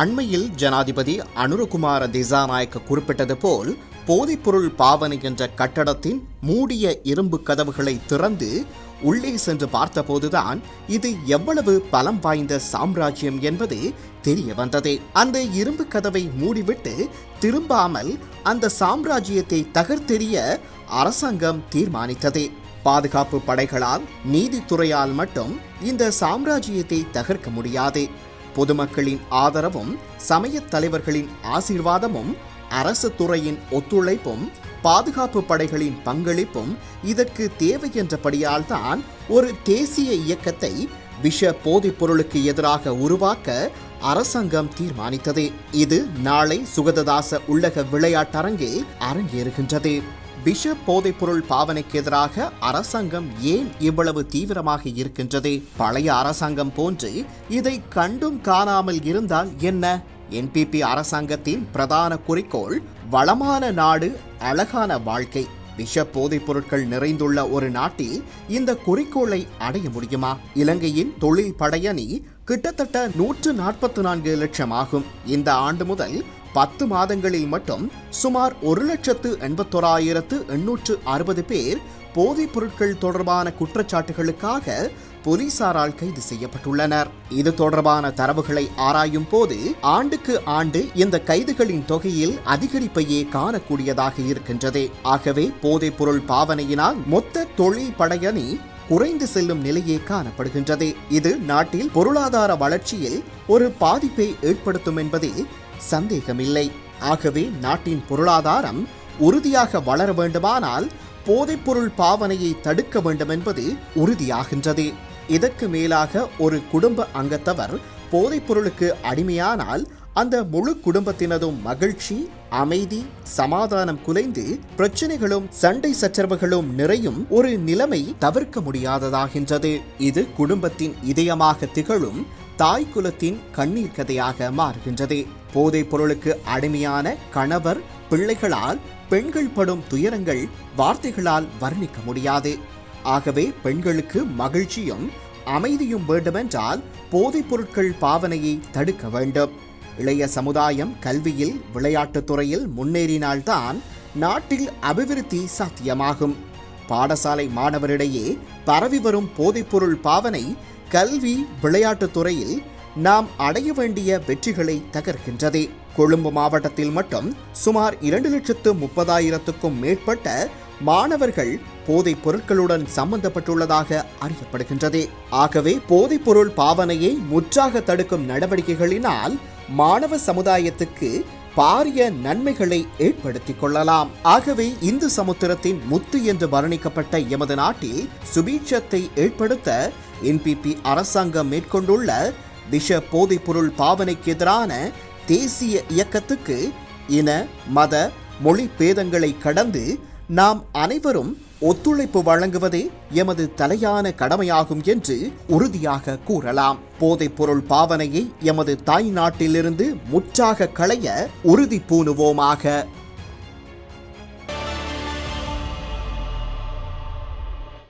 அண்மையில் ஜனாதிபதி அனுரகுமார திசாநாயக்க குறிப்பிட்டது போல் போதைப்பொருள் பாவனை என்ற கட்டடத்தின் மூடிய இரும்பு கதவுகளை திறந்து உள்ளே சென்று பார்த்தபோதுதான் இது எவ்வளவு பலம் வாய்ந்த சாம்ராஜ்யம் என்பது தெரிய வந்தது அந்த இரும்பு கதவை மூடிவிட்டு திரும்பாமல் அந்த சாம்ராஜ்யத்தை தகர்த்தெறிய அரசாங்கம் தீர்மானித்தது. பாதுகாப்பு படைகளால் நீதித்துறையால் மட்டும் இந்த சாம்ராஜ்யத்தை தகர்க்க முடியாது. பொதுமக்களின் ஆதரவும் சமயத் தலைவர்களின் ஆசீர்வாதமும் அரசு துறையின் ஒத்துழைப்பும் பாதுகாப்பு படைகளின் பங்களிப்பும் இதற்கு தேவை என்றபடியால் தான் ஒரு தேசிய இயக்கத்தை விஷ போதைப் பொருளுக்கு எதிராக உருவாக்க அரசாங்கம் தீர்மானித்தது. இது நாளை சுகததாச உள்ளக விளையாட்டரங்கில் அரங்கேறுகின்றது. விஷ போதைப்பொருள் பாவனைக்கு எதிராக அரசாங்கம் ஏன் இவ்வளவு தீவிரமாக இருக்கின்றது? பழைய அரசாங்கம் போன்று இதை கண்டும் காணாமல் இருந்தால் என்ன? என்பிபி அரசாங்கத்தின் பிரதான குறிக்கோள் வளமான நாடு அழகான வாழ்க்கை. விஷ போதைப் பொருட்கள் நிறைந்துள்ள ஒரு நாட்டில் இந்த குறிக்கோளை அடைய முடியுமா? இலங்கையின் தொழில் படையணி கிட்டத்தட்ட நூற்று நாற்பத்தி நான்கு லட்சம் ஆகும் இந்த ஆண்டு முதல் பத்து மாதங்களில் மட்டும் சுமார் ஒரு லட்சத்து எண்பத்தோராயிரத்து எண்ணூற்று அறுபது பேர் போதைப் பொருட்கள் தொடர்பான குற்றச்சாட்டுகளுக்காக போலீசாரால் கைது செய்யப்பட்டுள்ளனர். இது தொடர்பான தரவுகளை ஆராயும் போது ஆண்டுக்கு ஆண்டு இந்த கைதுகளின் தொகையில் அதிகரிப்பையே காணக்கூடியதாக இருக்கின்றது. ஆகவே போதைப் பொருள் பாவனையினால் மொத்த தொழில் படையணி குறைந்து செல்லும் நிலையே காணப்படுகின்றது. இது நாட்டில் பொருளாதார வளர்ச்சியில் ஒரு பாதிப்பை ஏற்படுத்தும் என்பதில் சந்தேகமில்லை. ஆகவே நாட்டின் பொருளாதாரம் உறுதியாக வளர வேண்டுமானால் போதைப்பொருள் பாவனையை தடுக்க வேண்டும் என்பது உறுதியாகின்றது. இதற்கு மேலாக ஒரு குடும்ப அங்கத்தவர் போதைப்பொருளுக்கு அடிமையானால் அந்த முழு குடும்பத்தினதும் மகிழ்ச்சி அமைதி சமாதானம் குலைந்து பிரச்சனைகளும் சண்டை சச்சரவுகளும் நிறையும் ஒரு நிலைமை தவிர்க்க முடியாததாகின்றது. இது குடும்பத்தின் இதயமாக திகழும் தாய் குலத்தின் கண்ணீர் கதையாக மாறுகின்றது. போதைப் பொருளுக்கு அடிமையான கணவர் பிள்ளைகளால் பெண்கள் படும் துயரங்கள் வார்த்தைகளால் வர்ணிக்க முடியாது. ஆகவே பெண்களுக்கு மகிழ்ச்சியும் அமைதியும் வேண்டுமென்றால் போதைப் பொருட்கள் பாவனையை தடுக்க வேண்டும். இளைய சமுதாயம் கல்வியில் விளையாட்டுத் துறையில் முன்னேறினால்தான் நாட்டில் அபிவிருத்தி சாத்தியமாகும். பாடசாலை மாணவரிடையே பரவி வரும் போதைப்பொருள் பாவனை கல்வி விளையாட்டுத் துறையில் நாம் அடைய வேண்டிய வெற்றிகளை தகர்க்கின்றது. கொழும்பு மாவட்டத்தில் மட்டும் சுமார் இரண்டு லட்சத்து முப்பதாயிரத்துக்கும் மேற்பட்ட மாணவர்கள் போதைப் பொருட்களுடன் சம்பந்தப்பட்டுள்ளதாக அறியப்படுகின்றது. ஆகவே போதைப் பொருள் பாவனையை முற்றாக தடுக்கும் நடவடிக்கைகளினால் மாணவ சமுதாயத்துக்கு பாரிய நன்மைகளை ஏற்படுத்திக் கொள்ளலாம். ஆகவே இந்து சமுத்திரத்தின் முத்து என்று வர்ணிக்கப்பட்ட எமது நாட்டில் சுபீட்சத்தை ஏற்படுத்த என்பிபி அரசாங்கம் மேற்கொண்டுள்ள விஷ போதைப்பொருள் பாவனைக்கு எதிரான தேசிய இயக்கத்துக்கு இன மத மொழி பேதங்களை கடந்து நாம் அனைவரும் ஒத்துழைப்பு வழங்குவதே எமது தலையான கடமையாகும் என்று உறுதியாக கூறலாம். போதைப்பொருள் பாவனையை எமது தாய் நாட்டிலிருந்து முற்றாக களைய உறுதி பூணுவோமாக.